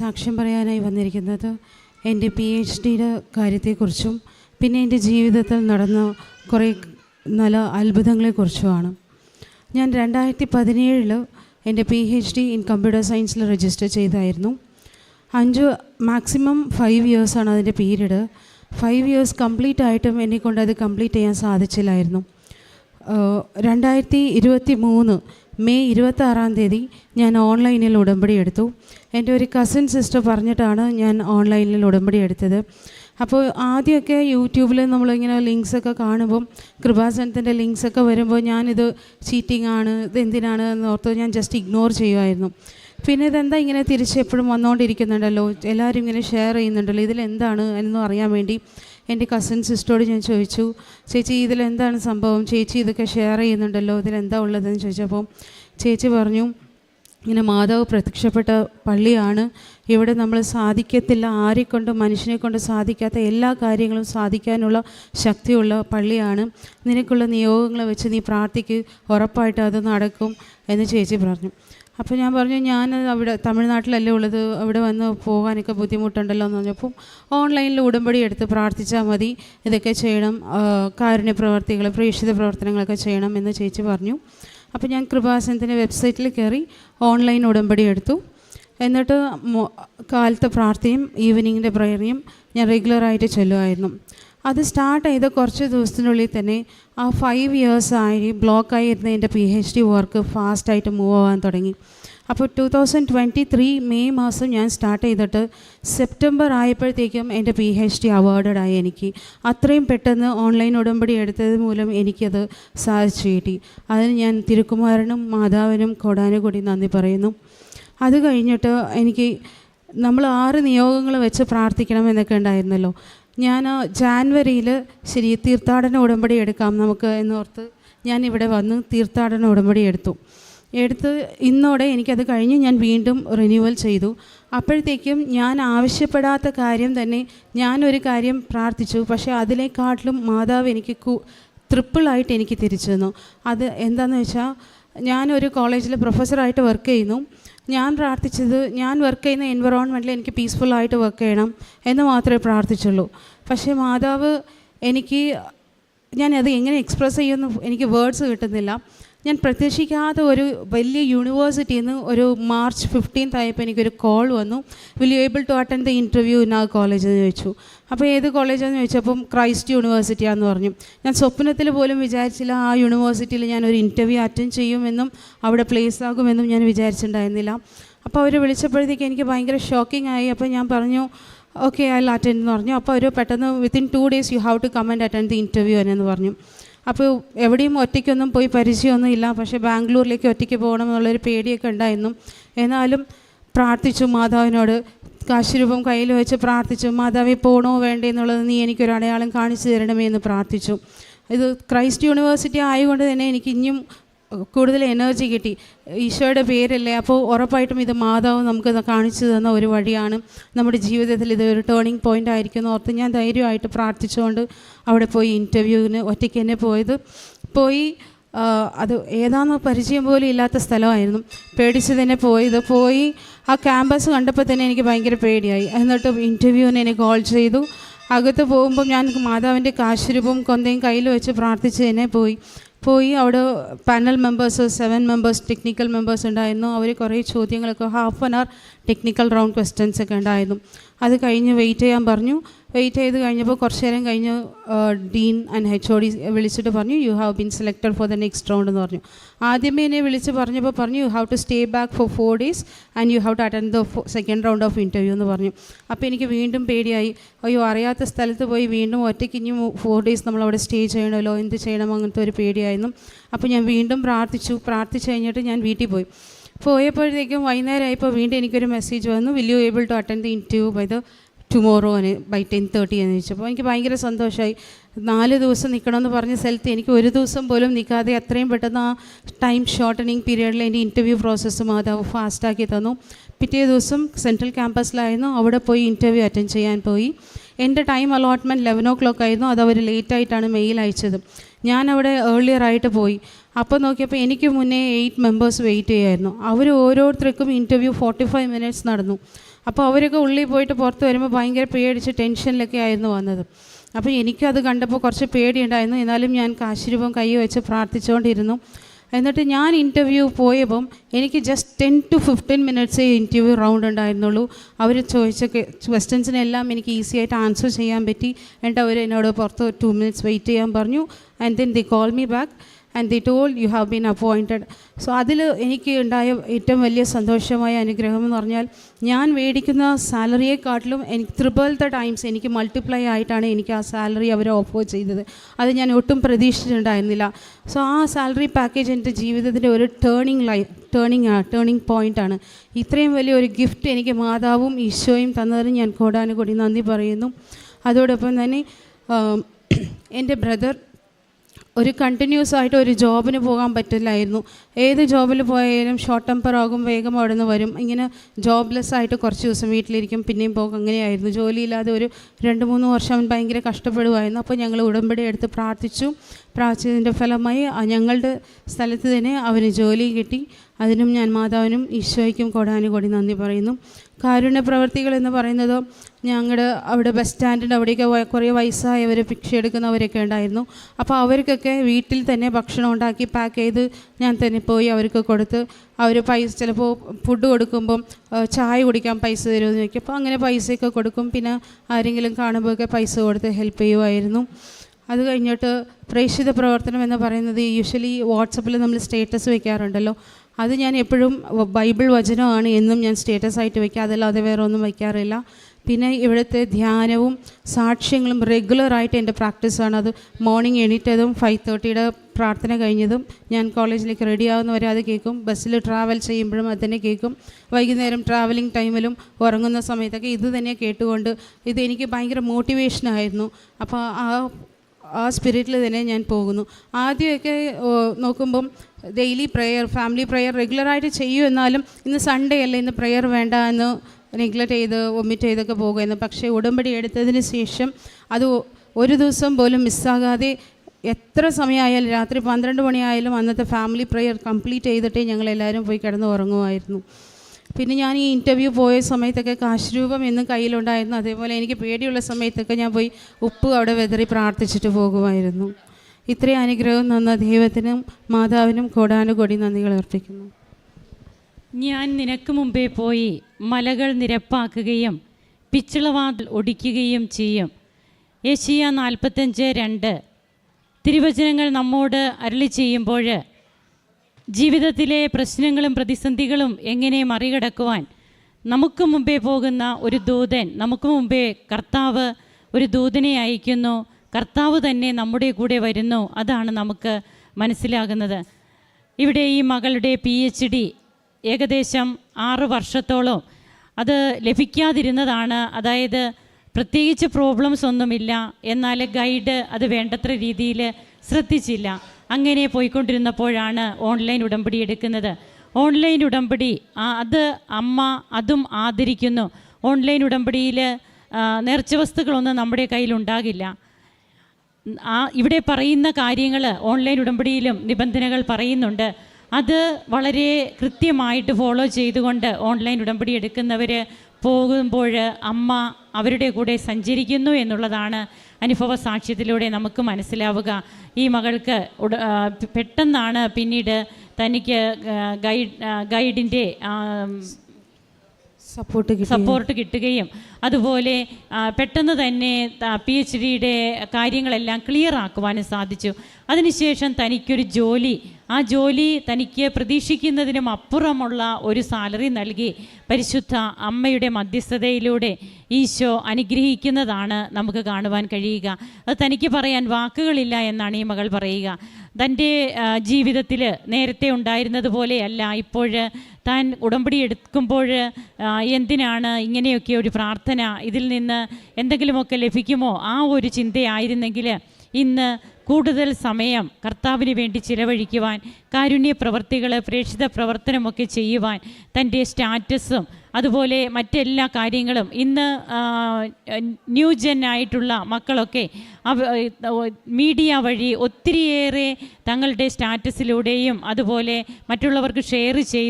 സാക്ഷ്യം പറയാനായി വന്നിരിക്കുന്നത് എന്റെ പി എച്ച് ഡിയുടെ കാര്യത്തെക്കുറിച്ചും പിന്നെ എന്റെ ജീവിതത്തിൽ നടന്ന കുറേ നല്ല അത്ഭുതങ്ങളെക്കുറിച്ചുമാണ്. ഞാൻ രണ്ടായിരത്തി പതിനേഴിൽ എന്റെ P H D in computer സയൻസിൽ രജിസ്റ്റർ ചെയ്തായിരുന്നു. അഞ്ച് മാക്സിമം ഫൈവ് ഇയേഴ്സാണ് അതിന്റെ പീരീഡ് ഫൈവ് ഇയേഴ്സ് കംപ്ലീറ്റ് ആയിട്ടും എന്നെക്കൊണ്ട് അത് കംപ്ലീറ്റ് ചെയ്യാൻ സാധിച്ചില്ലായിരുന്നു. രണ്ടായിരത്തി ഇരുപത്തി മൂന്ന് മെയ് ഇരുപത്തി ആറാം തീയതി ഞാൻ ഓൺലൈനിൽ ഉടമ്പടി എടുത്തു. എന്റെ ഒരു കസിൻ സിസ്റ്റർ പറഞ്ഞിട്ടാണ് ഞാൻ ഓൺലൈനിൽ ഉടമ്പടി എടുത്തത്. അപ്പോൾ ആദ്യമൊക്കെ യൂട്യൂബിൽ നമ്മളിങ്ങനെ ലിങ്ക്സൊക്കെ കാണുമ്പം കൃപാസനത്തിന്റെ ലിങ്ക്സൊക്കെ വരുമ്പോൾ ഞാനിത് ചീറ്റിംഗ് ആണ് ഇത് എന്തിനാണ് എന്ന് ഓർത്ത് ഞാൻ ജസ്റ്റ് ഇഗ്നോർ ചെയ്യുമായിരുന്നു. പിന്നെ ഇതെന്താ ഇങ്ങനെ തിരിച്ച് എപ്പോഴും വന്നുകൊണ്ടിരിക്കുന്നുണ്ടല്ലോ എല്ലാവരും ഇങ്ങനെ ഷെയർ ചെയ്യുന്നുണ്ടല്ലോ ഇതിലെന്താണ് എന്ന് അറിയാൻ വേണ്ടി എന്റെ കസിൻ സിസ്റ്ററോട് ഞാൻ ചോദിച്ചു ചേച്ചി ഇതിലെന്താണ് സംഭവം? ചേച്ചി ഇതൊക്കെ ഷെയർ ചെയ്യുന്നുണ്ടല്ലോ ഇതിലെന്താ ഉള്ളതെന്ന് ചോദിച്ചപ്പോൾ ചേച്ചി പറഞ്ഞു ഇങ്ങനെ മാതാവ് പ്രത്യക്ഷപ്പെട്ട പള്ളിയാണ്. ഇവിടെ നമ്മൾ സാധിക്കത്തില്ല ആരെക്കൊണ്ട് മനുഷ്യനെ കൊണ്ട് സാധിക്കാത്ത എല്ലാ കാര്യങ്ങളും സാധിക്കാനുള്ള ശക്തിയുള്ള പള്ളിയാണ്. നിനക്കുള്ള നിയോഗങ്ങളെ വെച്ച് നീ പ്രാർത്ഥിക്ക് ഉറപ്പായിട്ട് അത് നടക്കും എന്ന് ചേച്ചി പറഞ്ഞു. അപ്പോൾ ഞാൻ പറഞ്ഞു ഞാൻ അവിടെ തമിഴ്നാട്ടിലല്ലേ ഉള്ളത് അവിടെ വന്ന് പോകാനൊക്കെ ബുദ്ധിമുട്ടുണ്ടല്ലോ എന്ന് പറഞ്ഞപ്പം ഓൺലൈനിൽ ഉടമ്പടി എടുത്ത് പ്രാർത്ഥിച്ചാൽ മതി ഇതൊക്കെ ചെയ്യണം കാരുണ്യ പ്രവർത്തികൾ പ്രേക്ഷിത പ്രവർത്തനങ്ങളൊക്കെ ചെയ്യണം എന്ന് ചേച്ചി പറഞ്ഞു. അപ്പോൾ ഞാൻ കൃപാസനത്തിന്റെ വെബ്സൈറ്റിൽ കയറി ഓൺലൈൻ ഉടമ്പടി എടുത്തു. എന്നിട്ട് കാലത്തെ പ്രാർത്ഥനയും ഈവനിങ്ങിന്റെ പ്രയറിയും ഞാൻ റെഗുലറായിട്ട് ചൊല്ലുമായിരുന്നു. അത് സ്റ്റാർട്ട് ചെയ്ത കുറച്ച് ദിവസത്തിനുള്ളിൽ തന്നെ ആ ഫൈവ് ഇയേഴ്സ് ആയി ബ്ലോക്കായി ഇരുന്ന എന്റെ പി എച്ച് ഡി വർക്ക് ഫാസ്റ്റായിട്ട് മൂവ് ആവാൻ തുടങ്ങി. അപ്പോൾ two thousand twenty three May മാസം ഞാൻ സ്റ്റാർട്ട് ചെയ്തിട്ട് സെപ്റ്റംബർ ആയപ്പോഴത്തേക്കും എന്റെ പി എച്ച് ഡി അവാർഡഡ് ആയി എനിക്ക്. അത്രയും പെട്ടെന്ന് ഓൺലൈൻ ഉടമ്പടി എടുത്തത് മൂലം എനിക്കത് സാധിച്ചു കിട്ടി. അതിന് ഞാൻ തിരുക്കുമാരനും മാതാവിനും കൊടാനുകൂടി നന്ദി പറയുന്നു. അത് കഴിഞ്ഞിട്ട് എനിക്ക് നമ്മൾ ആറ് നിയോഗങ്ങൾ വെച്ച് പ്രാർത്ഥിക്കണം എന്നൊക്കെ ഉണ്ടായിരുന്നല്ലോ. ഞാൻ ജാൻവരിയിൽ ശരി തീർത്ഥാടന ഉടമ്പടി എടുക്കാം നമുക്ക് എന്നോർത്ത് ഞാൻ ഇവിടെ വന്ന് തീർത്ഥാടന ഉടമ്പടി എടുത്തു. എടുത്ത് ഇന്നോടെ എനിക്കത് കഴിഞ്ഞ് ഞാൻ വീണ്ടും റിന്യൂവൽ ചെയ്തു. അപ്പോഴത്തേക്കും ഞാൻ ആവശ്യപ്പെടാത്ത കാര്യം തന്നെ ഞാനൊരു കാര്യം പ്രാർത്ഥിച്ചു. പക്ഷേ അതിലേക്കാട്ടിലും മാതാവ് എനിക്ക് കു ട്രിപ്പിളായിട്ട് എനിക്ക് തിരിച്ചു തന്നു. അത് എന്താണെന്ന് വെച്ചാൽ ഞാനൊരു കോളേജിൽ പ്രൊഫസറായിട്ട് വർക്ക് ചെയ്യുന്നു. ഞാൻ പ്രാർത്ഥിച്ചത് ഞാൻ വർക്ക് ചെയ്യുന്ന എൻവറോൺമെന്റിൽ എനിക്ക് പീസ്ഫുള്ളായിട്ട് വർക്ക് ചെയ്യണം എന്ന് മാത്രമേ പ്രാർത്ഥിച്ചുള്ളൂ. പക്ഷേ മാതാവ് എനിക്ക് ഞാൻ അത് എങ്ങനെ എക്സ്പ്രസ് ചെയ്യുമെന്ന് എനിക്ക് വേർഡ്സ് കിട്ടുന്നില്ല. ഞാൻ പ്രതീക്ഷിക്കാതെ ഒരു വലിയ യൂണിവേഴ്സിറ്റിയിൽ നിന്ന് ഒരു മാർച്ച് ഫിഫ്റ്റീൻത്ത് ആയപ്പോൾ എനിക്കൊരു കോൾ വന്നു. Will you able to attend the interview in ആ കോളേജ് എന്ന് ചോദിച്ചു. അപ്പോൾ ഏത് കോളേജാന്ന് ചോദിച്ചപ്പം ക്രൈസ്റ്റ് യൂണിവേഴ്സിറ്റിയാന്ന് പറഞ്ഞു. ഞാൻ സ്വപ്നത്തിൽ പോലും വിചാരിച്ചില്ല ആ യൂണിവേഴ്സിറ്റിയിൽ ഞാൻ ഒരു ഇന്റർവ്യൂ അറ്റൻഡ് ചെയ്യുമെന്നും അവിടെ പ്ലേസ് ആകുമെന്നും ഞാൻ വിചാരിച്ചിട്ടുണ്ടായിരുന്നില്ല. അപ്പോൾ അവർ വിളിച്ചപ്പോഴത്തേക്ക് എനിക്ക് ഭയങ്കര ഷോക്കിംഗ് ആയി. അപ്പോൾ ഞാൻ പറഞ്ഞു ഓക്കെ ഐ അറ്റൻഡ് എന്ന് പറഞ്ഞു. അപ്പോൾ അവർ പെട്ടെന്ന് within two days you have to come and attend the interview എന്നു പറഞ്ഞു. അപ്പോൾ എവിടെയും ഒറ്റയ്ക്കൊന്നും പോയി പരിചയമൊന്നും ഇല്ല. പക്ഷേ ബാംഗ്ലൂരിലേക്ക് ഒറ്റയ്ക്ക് പോകണം എന്നുള്ളൊരു പേടിയൊക്കെ ഉണ്ടായിരുന്നു. എന്നാലും പ്രാർത്ഥിച്ചു മാതാവിനോട് കാശുരൂപം കയ്യിൽ വെച്ച് പ്രാർത്ഥിച്ചു. മാതാവി പോകണോ വേണ്ടേ എന്നുള്ളത് നീ എനിക്കൊരു അടയാളം കാണിച്ചു തരണമേ എന്ന് പ്രാർത്ഥിച്ചു. ഇത് ക്രൈസ്റ്റ് യൂണിവേഴ്സിറ്റി ആയതുകൊണ്ട് തന്നെ എനിക്ക് ഇനിയും കൂടുതൽ എനർജി കിട്ടി. ഈശോയുടെ പേരല്ലേ? അപ്പോൾ ഉറപ്പായിട്ടും ഇത് മാതാവ് നമുക്ക് കാണിച്ചു തന്ന ഒരു വഴിയാണ്. നമ്മുടെ ജീവിതത്തിൽ ഇത് ഒരു ടേണിംഗ് പോയിന്റ് ആയിരിക്കും ഓർത്ത് ഞാൻ ധൈര്യമായിട്ട് പ്രാർത്ഥിച്ചുകൊണ്ട് അവിടെ പോയി ഇന്റർവ്യൂവിന് ഒറ്റയ്ക്ക് തന്നെ പോയത്. പോയി അത് ഏതാണെന്ന് പരിചയം പോലും ഇല്ലാത്ത സ്ഥലമായിരുന്നു. പേടിച്ച് തന്നെ പോയത്. പോയി ആ ക്യാമ്പസ് കണ്ടപ്പോൾ തന്നെ എനിക്ക് ഭയങ്കര പേടിയായി. എന്നിട്ട് ഇന്റർവ്യൂവിന് എന്നെ കോൾ ചെയ്തു. അകത്ത് പോകുമ്പോൾ ഞാൻ മാതാവിന്റെ കാശുരൂപം കൊന്തയും കയ്യിൽ വെച്ച് പ്രാർത്ഥിച്ച് തന്നെ പോയി. പോയി അവിടെ panel members seven members technical members ഉണ്ടായിരുന്നു. അവർ കുറേ ചോദ്യങ്ങളൊക്കെ half an our technical round questions ഒക്കെ ഉണ്ടായിരുന്നു. അത് കഴിഞ്ഞ് വെയിറ്റ് ചെയ്യാൻ പറഞ്ഞു. വെയിറ്റ് ചെയ്ത് കഴിഞ്ഞപ്പോൾ കുറച്ച് നേരം കഴിഞ്ഞ് dean and H O D വിളിച്ചിട്ട് പറഞ്ഞു you have been selected for the next round എന്ന് പറഞ്ഞു. ആദ്യമേ എന്നെ വിളിച്ച് പറഞ്ഞപ്പോൾ പറഞ്ഞു you have to stay back for four days and you have to attend the second round of interview എന്ന് പറഞ്ഞു. അപ്പോൾ എനിക്ക് വീണ്ടും പേടിയായി. അയ്യോ അറിയാത്ത സ്ഥലത്ത് പോയി വീണ്ടും ഒറ്റയ്ക്ക് ഇനി ഫോർ ഡേയ്സ് നമ്മൾ അവിടെ സ്റ്റേ ചെയ്യണമല്ലോ എന്ത് ചെയ്യണം അങ്ങനത്തെ ഒരു പേടിയായിരുന്നു. അപ്പോൾ ഞാൻ വീണ്ടും പ്രാർത്ഥിച്ചു. പ്രാർത്ഥിച്ചു കഴിഞ്ഞിട്ട് ഞാൻ വീട്ടിൽ പോയി. പോയപ്പോഴത്തേക്കും വൈകുന്നേരമായപ്പോൾ വീണ്ടും എനിക്കൊരു മെസ്സേജ് വന്നു. Will you able to attend the interview by the tomorrow by ten thirty എന്ന് ചോദിച്ചപ്പോൾ എനിക്ക് ഭയങ്കര സന്തോഷമായി നാല് ദിവസം നിൽക്കണമെന്ന് പറഞ്ഞ സ്ഥലത്ത് എനിക്ക് ഒരു ദിവസം പോലും നിൽക്കാതെ അത്രയും പെട്ടെന്ന് ആ ടൈം ഷോർട്ടനിങ് പീരീഡിൽ എന്റെ ഇന്റർവ്യൂ പ്രോസസ്സ് മാതാവ് ഫാസ്റ്റാക്കി തന്നു. പിറ്റേ ദിവസം സെൻട്രൽ ക്യാമ്പസിലായിരുന്നു അവിടെ പോയി ഇന്റർവ്യൂ അറ്റൻഡ് ചെയ്യാൻ പോയി. എന്റെ time allotment eleven o'clock ആയിരുന്നു. അത് അവർ ലേറ്റായിട്ടാണ് മെയിൽ അയച്ചത്. ഞാൻ അവിടെ ഏർലിയർ ആയിട്ട് പോയി. അപ്പോൾ നോക്കിയപ്പോൾ എനിക്ക് മുന്നേ എയ്റ്റ് മെമ്പേഴ്സ് വെയിറ്റ് ചെയ്യായിരുന്നു. അവർ ഓരോരുത്തർക്കും ഇന്റർവ്യൂ ഫോർട്ടി ഫൈവ് മിനിറ്റ്സ് നടന്നു. അപ്പോൾ അവരൊക്കെ ഉള്ളിൽ പോയിട്ട് പുറത്ത് വരുമ്പോൾ ഭയങ്കര പേടിച്ച് ടെൻഷനിലൊക്കെ ആയിരുന്നു വന്നത്. അപ്പോൾ എനിക്കത് കണ്ടപ്പോൾ കുറച്ച് പേടിയുണ്ടായിരുന്നു. എന്നാലും ഞാൻ കാശിരൂപം കൈ വെച്ച് പ്രാർത്ഥിച്ചുകൊണ്ടിരുന്നു എന്നിട്ട് ഞാൻ ഇന്റർവ്യൂ പോയപ്പം എനിക്ക് ജസ്റ്റ് ടെൻ ടു ഫിഫ്റ്റീൻ മിനിറ്റ്സേ ഇന്റർവ്യൂ റൗണ്ട് ഉണ്ടായിരുന്നുള്ളൂ. അവർ ചോദിച്ച ക്വസ്റ്റ്യൻസിനെല്ലാം എനിക്ക് ഈസി ആയിട്ട് ആൻസർ ചെയ്യാൻ പറ്റി. എന്നിട്ട് അവർ എന്നോട് പുറത്ത് ടു മിനിറ്റ്സ് വെയിറ്റ് ചെയ്യാൻ പറഞ്ഞു. And then they call me back and they told you have been appointed so അതിൽ എനിക്ക് ഉണ്ടായ ഏറ്റവും വലിയ സന്തോഷമായ അനുഗ്രഹം എന്ന് പറഞ്ഞാൽ ഞാൻ മേടിക്കുന്ന സാലറിയെക്കാട്ടിലും എനിക്ക് ത്രിപ്പിൾ ദ ടൈംസ് എനിക്ക് മൾട്ടിപ്ലൈ ആയിട്ടാണ് എനിക്ക് ആ സാലറി അവർ ഓഫർ ചെയ്തത്. അത് ഞാൻ ഒട്ടും പ്രതീക്ഷിച്ചിട്ടുണ്ടായിരുന്നില്ല. സോ ആ സാലറി പാക്കേജ് എന്റെ ജീവിതത്തിന്റെ ഒരു ടേണിംഗ് ലൈ ടേണിംഗ് ടേണിംഗ് പോയിന്റാണ് ഇത്രയും വലിയ ഒരു ഗിഫ്റ്റ് എനിക്ക് മാതാവും ഈശോയും തന്നതിന് ഞാൻ കോടാനുകൂടി നന്ദി പറയുന്നു. അതോടൊപ്പം തന്നെ ആം, എന്റെ ബ്രദർ ഒരു കണ്ടിന്യൂസ് ആയിട്ട് ഒരു ജോബിന് പോകാൻ പറ്റില്ലായിരുന്നു. ഏത് ജോബിൽ പോയാലും ഷോർട്ട് ടെമ്പർ ആകും വേഗം അവിടെ നിന്ന് വരും. ഇങ്ങനെ ജോബ്ലെസ് ആയിട്ട് കുറച്ച് ദിവസം വീട്ടിലിരിക്കും പിന്നെയും പോകും. അങ്ങനെയായിരുന്നു. ജോലിയില്ലാതെ ഒരു രണ്ട് മൂന്ന് വർഷം ഭയങ്കര കഷ്ടപ്പെടുമായിരുന്നു അപ്പോൾ ഞങ്ങൾ ഉടമ്പടി എടുത്ത് പ്രാർത്ഥിച്ചു. പ്രാർത്ഥിച്ചതിന്റെ ഫലമായി ഞങ്ങളുടെ സ്ഥലത്ത് തന്നെ അവന് ജോലി കിട്ടി. അതിനും ഞാൻ മാതാവിനും ഈശോയ്ക്കും കൊടാനുകൂടി നന്ദി പറയുന്നു. കാരുണ്യ പ്രവർത്തികൾ എന്ന് പറയുന്നത് ഞങ്ങളുടെ അവിടെ ബസ് സ്റ്റാൻഡിന്റെ അവിടെയൊക്കെ കുറേ വയസ്സായവർ ഭിക്ഷ എടുക്കുന്നവരൊക്കെ ഉണ്ടായിരുന്നു. അപ്പോൾ അവർക്കൊക്കെ വീട്ടിൽ തന്നെ ഭക്ഷണം ഉണ്ടാക്കി പാക്ക് ചെയ്ത് ഞാൻ തന്നെ പോയി അവർക്ക് കൊടുത്ത് അവർ പൈസ ചിലപ്പോൾ ഫുഡ് കൊടുക്കുമ്പം ചായ കുടിക്കാൻ പൈസ തരുമെന്ന് ചോദിക്കും. അപ്പോൾ അങ്ങനെ പൈസയൊക്കെ കൊടുക്കും. പിന്നെ ആരെങ്കിലും കാണുമ്പോഴൊക്കെ പൈസ കൊടുത്ത് ഹെൽപ്പ് ചെയ്യുമായിരുന്നു അത് കഴിഞ്ഞിട്ട് പ്രേക്ഷിത പ്രവർത്തനം എന്ന് പറയുന്നത് യൂഷ്വലി വാട്സപ്പിൽ നമ്മൾ സ്റ്റേറ്റസ് വെക്കാറുണ്ടല്ലോ. അത് ഞാൻ എപ്പോഴും ബൈബിൾ വചനമാണ് എന്നും ഞാൻ സ്റ്റേറ്റസ് ആയിട്ട് വയ്ക്കുക അതല്ലാതെ വേറെ ഒന്നും വയ്ക്കാറില്ല പിന്നെ ഇവിടുത്തെ ധ്യാനവും സാക്ഷ്യങ്ങളും റെഗുലറായിട്ട് എന്റെ പ്രാക്ടീസാണ് അത് മോർണിംഗ് എണീറ്റതും ഫൈവ് തേർട്ടിയുടെ പ്രാർത്ഥന കഴിഞ്ഞതും ഞാൻ കോളേജിലേക്ക് റെഡി ആകുന്നവരെ അത് കേൾക്കും. ബസ്സിൽ ട്രാവൽ ചെയ്യുമ്പോഴും അത് തന്നെ കേൾക്കും. വൈകുന്നേരം ട്രാവലിംഗ് ടൈമിലും ഉറങ്ങുന്ന സമയത്തൊക്കെ ഇത് തന്നെ കേട്ടുകൊണ്ട് ഇത് എനിക്ക് ഭയങ്കര മോട്ടിവേഷനായിരുന്നു അപ്പോൾ ആ ആ സ്പിരിറ്റിൽ തന്നെ ഞാൻ പോകുന്നു. ആദ്യമൊക്കെ നോക്കുമ്പം ഡെയിലി പ്രെയർ ഫാമിലി പ്രെയർ റെഗുലറായിട്ട് ചെയ്യും എന്നാലും ഇന്ന് സൺഡേ അല്ലേ ഇന്ന് പ്രെയർ വേണ്ട എന്ന് നെഗ്ലക്റ്റ് ചെയ്ത് ഒമിറ്റ് ചെയ്തൊക്കെ പോകുമായിരുന്നു. പക്ഷേ ഉടമ്പടി എടുത്തതിന് ശേഷം അത് ഒരു ദിവസം പോലും മിസ്സാകാതെ എത്ര സമയമായാലും രാത്രി പന്ത്രണ്ട് മണിയായാലും അന്നത്തെ ഫാമിലി പ്രെയർ കംപ്ലീറ്റ് ചെയ്തിട്ടേ ഞങ്ങളെല്ലാവരും പോയി കിടന്ന് ഉറങ്ങുമായിരുന്നു. പിന്നെ ഞാൻ ഈ ഇന്റർവ്യൂ പോയ സമയത്തൊക്കെ കാശ് രൂപം എന്നും കയ്യിലുണ്ടായിരുന്നു. അതേപോലെ എനിക്ക് പേടിയുള്ള സമയത്തൊക്കെ ഞാൻ പോയി ഉപ്പ് അവിടെ വെതറി പ്രാർത്ഥിച്ചിട്ട് പോകുമായിരുന്നു. ഇത്രയും അനുഗ്രഹം നന്ന ദൈവത്തിനും മാതാവിനും കോടാനുകോടി നന്ദികൾ അർപ്പിക്കുന്നു. ഞാൻ നിനക്ക് മുമ്പേ പോയി മലകൾ നിരപ്പാക്കുകയും പിച്ചളവാതിൽ ഒടിക്കുകയും ചെയ്യും. ഏഷ്യ നാൽപ്പത്തഞ്ച് രണ്ട്. തിരുവചനങ്ങൾ നമ്മോട് അരളി ചെയ്യുമ്പോൾ ജീവിതത്തിലെ പ്രശ്നങ്ങളും പ്രതിസന്ധികളും എങ്ങനെ മറികടക്കുവാൻ നമുക്ക് മുമ്പേ പോകുന്ന ഒരു ദൂതൻ നമുക്ക് മുമ്പേ കർത്താവ് ഒരു ദൂതനെ അയക്കുന്നു കർത്താവ് തന്നെ നമ്മുടെ കൂടെ വരുന്നു അതാണ് നമുക്ക് മനസ്സിലാകുന്നത്. ഇവിടെ ഈ മകളുടെ പി എച്ച് ഡി ഏകദേശം ആറ് വർഷത്തോളം അത് ലഭിക്കാതിരുന്നതാണ്. അതായത് പ്രത്യേകിച്ച് പ്രോബ്ലംസ് ഒന്നുമില്ല. എന്നാൽ ഗൈഡ് അത് വേണ്ടത്ര രീതിയിൽ ശ്രദ്ധിച്ചില്ല. അങ്ങനെ പോയിക്കൊണ്ടിരുന്നപ്പോഴാണ് ഓൺലൈൻ ഉടമ്പടി എടുക്കുന്നത്. ഓൺലൈൻ ഉടമ്പടി അത് അമ്മ അതും ആദരിക്കുന്നു. ഓൺലൈൻ ഉടമ്പടിയിൽ നേർച്ച വസ്തുക്കളൊന്നും നമ്മുടെ കയ്യിലുണ്ടാകില്ല ആ ഇവിടെ പറയുന്ന കാര്യങ്ങൾ ഓൺലൈൻ ഉടമ്പടിയിലും നിബന്ധനകൾ പറയുന്നുണ്ട്. അത് വളരെ കൃത്യമായിട്ട് ഫോളോ ചെയ്തുകൊണ്ട് ഓൺലൈൻ ഉടമ്പടി എടുക്കുന്നവർ പോകുമ്പോൾ അമ്മ അവരുടെ കൂടെ സഞ്ചരിക്കുന്നു എന്നുള്ളതാണ് അനുഭവ സാക്ഷ്യത്തിലൂടെ നമുക്ക് മനസ്സിലാവുക. ഈ മകൾക്ക് പെട്ടെന്നാണ് പിന്നീട് തനിക്ക് ഗൈഡ് ഗൈഡിന്റെ സപ്പോർട്ട് സപ്പോർട്ട് കിട്ടുകയും അതുപോലെ പെട്ടെന്ന് തന്നെ പി എച്ച് ഡിയുടെ കാര്യങ്ങളെല്ലാം ക്ലിയർ ആക്കുവാനും സാധിച്ചു. അതിനുശേഷം തനിക്കൊരു ജോലി ആ ജോലി തനിക്ക് പ്രതീക്ഷിക്കുന്നതിനും അപ്പുറമുള്ള ഒരു സാലറി നൽകി പരിശുദ്ധ അമ്മയുടെ മധ്യസ്ഥതയിലൂടെ ഈശോ അനുഗ്രഹിക്കുന്നതാണ് നമുക്ക് കാണുവാൻ കഴിയുക. അത് തനിക്ക് പറയാൻ വാക്കുകളില്ല എന്നാണ് ഈ മകൾ പറയുക. തന്റെ ജീവിതത്തിൽ നേരത്തെ ഉണ്ടായിരുന്നത് പോലെയല്ല. ഇപ്പോൾ താൻ ഉടമ്പടി എടുക്കുമ്പോൾ എന്തിനാണ് ഇങ്ങനെയൊക്കെ ഒരു പ്രാർത്ഥന? ഇതിൽ നിന്ന് എന്തെങ്കിലുമൊക്കെ ലഭിക്കുമോ? ആ ഒരു ചിന്തയായിരുന്നെങ്കിൽ ഇന്ന് കൂടുതൽ സമയം കർത്താവിന് വേണ്ടി ചിലവഴിക്കുവാൻ കാരുണ്യ പ്രവർത്തികൾ പ്രേക്ഷിത പ്രവർത്തനമൊക്കെ ചെയ്യുവാൻ തന്റെ സ്റ്റാറ്റസും അതുപോലെ മറ്റെല്ലാ കാര്യങ്ങളും ഇന്ന് ന്യൂജൻ ന്യൂ ജെൻ ആയിട്ടുള്ള മക്കളൊക്കെ മീഡിയ വഴി ഒത്തിരിയേറെ തങ്ങളുടെ സ്റ്റാറ്റസിലൂടെയും അതുപോലെ മറ്റുള്ളവർക്ക് ഷെയർ ചെയ്ത്